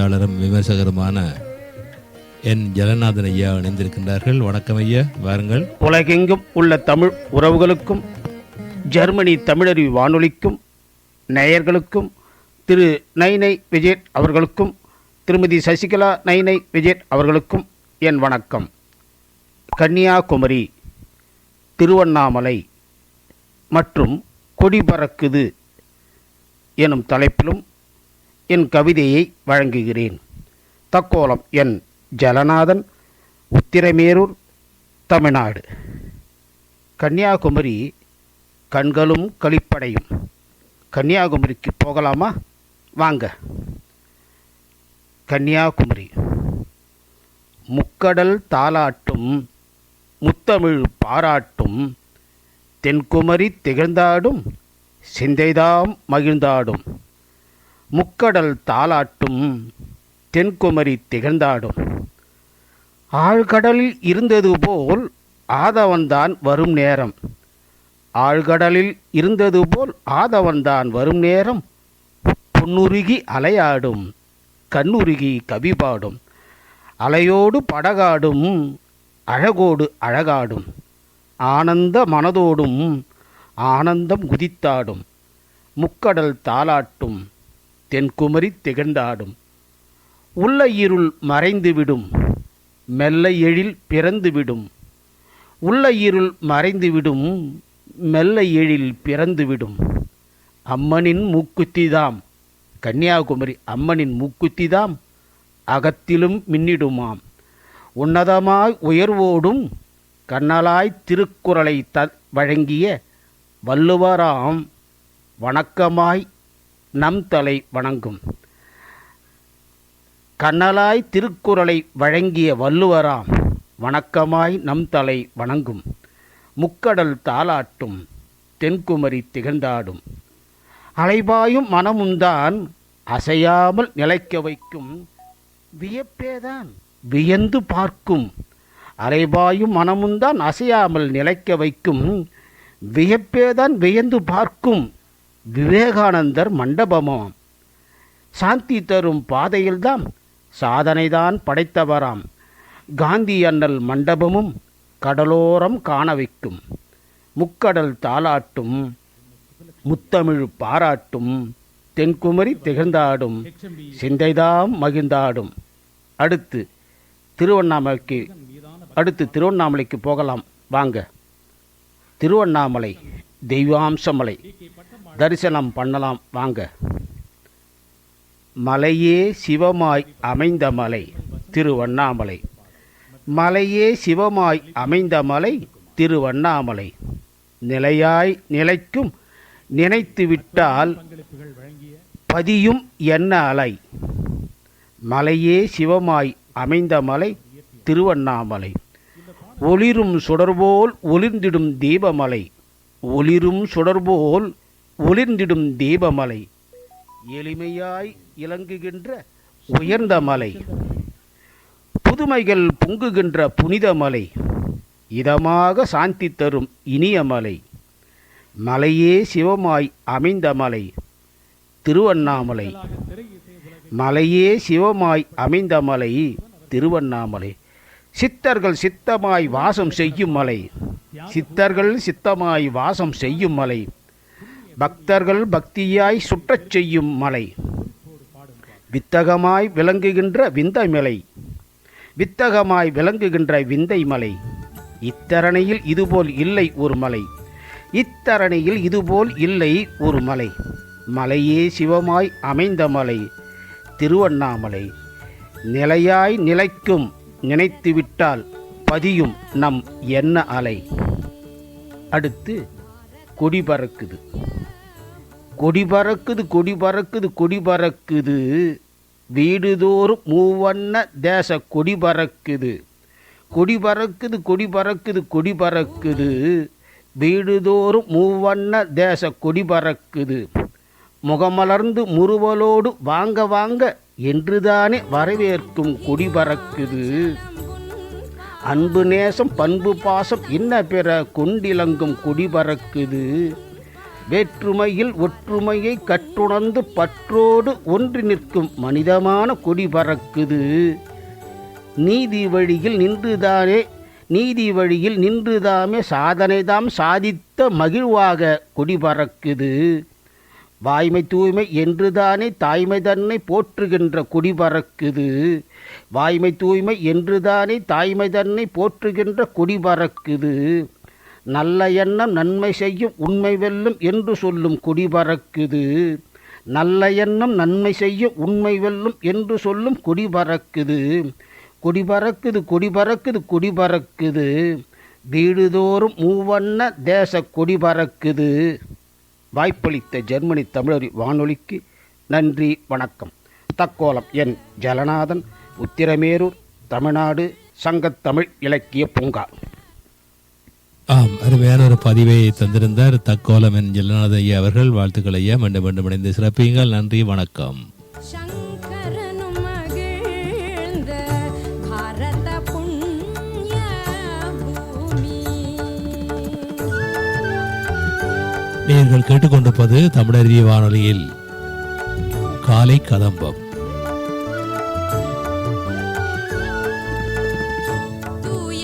எழுத்தாளரும் விமர்சகருமான என் ஜலநாதன் ஐயா இணைந்திருக்கின்றார்கள். வணக்கம் ஐயா வாருங்கள். உலகெங்கும் உள்ள தமிழ் உறவுகளுக்கும் ஜெர்மனி தமிழறிவு வானொலிக்கும் நேயர்களுக்கும் திரு நைனை விஜய் அவர்களுக்கும் திருமதி சசிகலா நைனை விஜேட் அவர்களுக்கும் என் வணக்கம். கன்னியாகுமரி திருவண்ணாமலை மற்றும் கொடி பறக்குது எனும் தலைப்பிலும் என் கவிதையை வழங்குகிறேன். தக்கோலம் என் ஜலநாதன் உத்திரமேரூர் தமிழ்நாடு. கன்னியாகுமரி கண்களும் களிப்படையும். கன்னியாகுமரிக்கு போகலாமா? வாங்க. கன்னியாகுமரி. முக்கடல் தாளாட்டும் முத்தமிழ் பாராட்டும் தென்குமரி திகழ்ந்தாடும் சிந்தைதாம் மகிழ்ந்தாடும். முக்கடல் தாலாட்டும் தென்குமரி திகழ்ந்தாடும். ஆழ்கடலில் இருந்தது போல் ஆதவன்தான் வரும் நேரம். ஆழ்கடலில் இருந்தது போல் ஆதவன்தான் வரும் நேரம். பொன்னுருகி அலையாடும் கண்ணுருகி கவி பாடும் அலையோடு படகாடும் அழகோடு அழகாடும். ஆனந்த மனதோடும் ஆனந்தம் குதித்தாடும். முக்கடல் தாலாட்டும் தென்குமரி திகழ்ந்தாடும். உள்ள இருள் மறைந்துவிடும். மெல்ல எழில் பிறந்துவிடும். உள்ள இருள் மறைந்துவிடும். மெல்ல எழில் பிறந்துவிடும். அம்மனின் மூக்குத்திதாம். கன்னியாகுமரி அம்மனின் மூக்குத்திதாம். அகத்திலும் மின்னிடுமாம். உன்னதமாய் உயர்வோடும் கண்ணலாய் திருக்குறளை த வழங்கிய வள்ளுவராம் வணக்கமாய் நம் தலை வணங்கும். கண்ணலாய் திருக்குறளை வழங்கிய வள்ளுவராம் வணக்கமாய் நம் தலை வணங்கும். முக்கடல் தாலாட்டும் தென்குமரி திகழ்ந்தாடும். அலைபாயும் மனமும்தான் அசையாமல் நிலைக்க வைக்கும். வியப்பேதான் வியந்து பார்க்கும். அலைபாயும் மனமும்தான் அசையாமல் நிலைக்க வைக்கும். வியப்பேதான் வியந்து பார்க்கும். விவேகானந்தர் மண்டபமாம். சாந்தி தரும் பாதையில்தான் சாதனைதான் படைத்தவராம். காந்தி அண்ணல் மண்டபமும் கடலோரம் காண வைக்கும் முக்கடல் தாளாட்டும் முத்தமிழ் பாராட்டும் தென்குமரி திகழ்ந்தாடும் சிந்தைதாம் மகிழ்ந்தாடும். அடுத்து திருவண்ணாமலைக்கு அடுத்து திருவண்ணாமலைக்கு போகலாம். வாங்க. திருவண்ணாமலை தெய்வாம்சமலை. தரிசனம் பண்ணலாம். வாங்க. மலையே சிவமாய் அமைந்த மலை திருவண்ணாமலை. மலையே சிவமாய் அமைந்த மலை திருவண்ணாமலை. நிலையாய் நிலைக்கும் நினைத்து விட்டால் பதியும் என்ன அலை? மலையே சிவமாய் அமைந்த மலை திருவண்ணாமலை. ஒளிரும் சுடர்போல் ஒளிர்ந்திடும் தீபமலை ஒளிரும் சுடர்போல் ஒளிர்ந்திடும் தீபமலை. எளிமையாய் இலங்குகின்ற உயர்ந்த மலை. புதுமைகள் பொங்குகின்ற புனித மலை. இதமாக சாந்தி தரும் இனிய மலை. மலையே சிவமாய் அமைந்த மலை. திருவண்ணாமலை. மலையே சிவமாய் அமைந்த மலை. திருவண்ணாமலை. சித்தர்கள் சித்தமாய் வாசம் செய்யும் மலை. சித்தர்கள் சித்தமாய் வாசம் செய்யும் மலை. பக்தர்கள் பக்தியாய் சுற்றச் செய்யும் மலை. வித்தகமாய் விளங்குகின்ற விந்தை மலை வித்தகமாய் விளங்குகின்ற விந்தை மலை இத்தரணையில் இதுபோல் இல்லை ஒரு மலை. இத்தரணையில் இதுபோல் இல்லை ஒரு மலை. மலையே சிவமாய் அமைந்த மலை. திருவண்ணாமலை. நிலையாய் நிலைக்கும் நினைத்துவிட்டால் பதியும் நம் என்ன அலை. அடுத்து கொடி பறக்குது கொடி பறக்குது கொடி பறக்குது கொடி பறக்குது. வீடுதோறும் மூவண்ண தேச கொடி பறக்குது. கொடி பறக்குது கொடி பறக்குது கொடி பறக்குது. வீடுதோறும் மூவண்ண தேச கொடி பறக்குது. முகமலர்ந்து முறுவலோடு வாங்க வாங்க என்றுதானே வரவேற்கும் கொடி பறக்குது. அன்பு நேசம் பண்பு பாசம் இன்ன பிற கொண்டிலங்கும் கொடி பறக்குது. வேற்றுமையில் ஒற்றுமையை கற்றுணர்ந்து பற்றோடு ஒன்றி நிற்கும் மனிதமான கொடி பறக்குது. நீதி வழியில் நின்றுதானே நீதி வழியில் நின்றுதாமே சாதனைதாம் சாதித்த மகிழ்வாக கொடி பறக்குது. வாய்மை தூய்மை என்றுதானே தாய்மை தன்னை போற்றுகின்ற கொடி பறக்குது. வாய்மை தூய்மை என்றுதானே தாய்மை தன்னை போற்றுகின்ற கொடி பறக்குது. நல்ல எண்ணம் நன்மை செய்யும் உண்மை வெல்லும் என்று சொல்லும் கொடி பறக்குது. நல்ல எண்ணம் நன்மை செய்யும் உண்மை வெல்லும் என்று சொல்லும் கொடி பறக்குது. கொடி பறக்குது கொடி பறக்குது கொடி பறக்குது. வீடுதோறும் மூவண்ண தேச கொடி பறக்குது. வாய்ப்பளித்த ஜெர்மனி தமிழறி வானொலிக்கு நன்றி வணக்கம். தக்கோலம் என் ஜலநாதன் உத்திரமேரூர் தமிழ்நாடு சங்கத்தமிழ் இலக்கிய பூங்கா. ஆம் அது வேறொரு பதிவை தந்திருந்தார் தக்கோலம் என் ஜெல்லநாத ஐயா அவர்கள். வாழ்த்துக்கள் ஐயா மீண்டும் மீண்டும் இணைந்து சிறப்பியுங்கள். நன்றி வணக்கம். நீங்கள் கேட்டுக்கொண்டிருப்பது தமிழறிவி வானொலியில். காலை கதம்பம்.